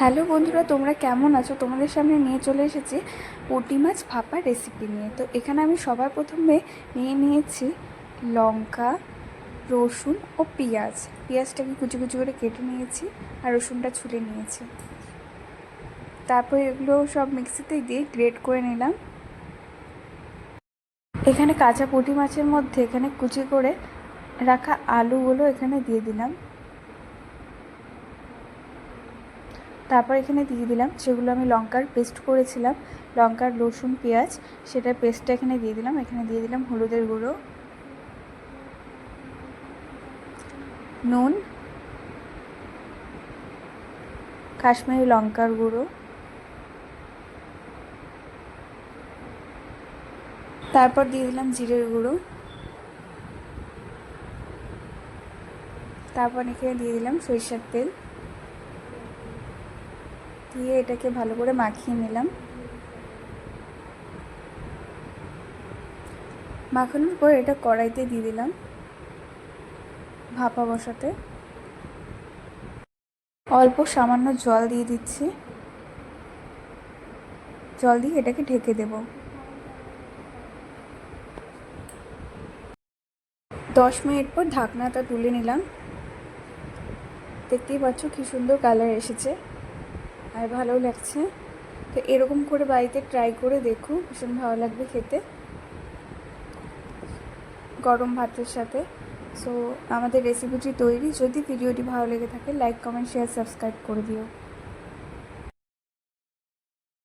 Hello বন্ধুরা, তোমরা কেমন আছো? তোমাদের সামনে নিয়ে চলে এসেছি পুঁটি মাছ ভাপা রেসিপি নিয়ে। তো এখানে আমি সবার প্রথমে নিয়ে নিয়েছি লঙ্কা, রসুন ও পেঁয়াজ। পেঁয়াজটাকে কুচি কুচি করে কেটে নিয়েছি আর রসুনটা ছুলে নিয়েছি। তারপর এগুলো সব মিক্সিতে দিয়ে গ্রেট করে নিলাম। এখানে কাঁচা পুঁটি মাছের মধ্যে এখানে কুচি করে রাখা আলুগুলো এখানে দিয়ে দিলাম। তারপর এখানে দিয়ে দিলাম, সেগুলো আমি লঙ্কার পেস্ট করেছিলাম, লঙ্কার, রসুন, পেঁয়াজ, সেটার পেস্টটা এখানে দিয়ে দিলাম, এখানে দিয়ে দিলাম হলুদের গুঁড়ো, নুন, কাশ্মীরি লঙ্কার গুঁড়ো, তারপর দিয়ে দিলাম জিরের গুঁড়ো, তারপর এখানে দিয়ে দিলাম সরিষার তেল। দিয়ে এটাকে ভালো করে মাখিয়ে নিলাম। মাখানোর পর এটা কড়াইতে দিয়ে দিলাম ভাপা বসাতে। অল্প সামান্য জল দিয়ে দিচ্ছি। জল দিয়ে এটাকে ঢেকে দেব। দশ মিনিট পর ঢাকনাটা তুলে নিলাম। দেখতেই পাচ্ছ কি সুন্দর কালার এসেছে। আর ভালোও লাগছে। তো এরকম করে বাড়িতে ট্রাই করে দেখো, ভীষণ ভালো লাগবে খেতে। গরম ভাতের সাথে। সো আমাদের রেসিপিটি তৈরি। যদি ভিডিওটি ভালো লেগে থাকে লাইক কমেন্ট শেয়ার সাবস্ক্রাইব করে দিও।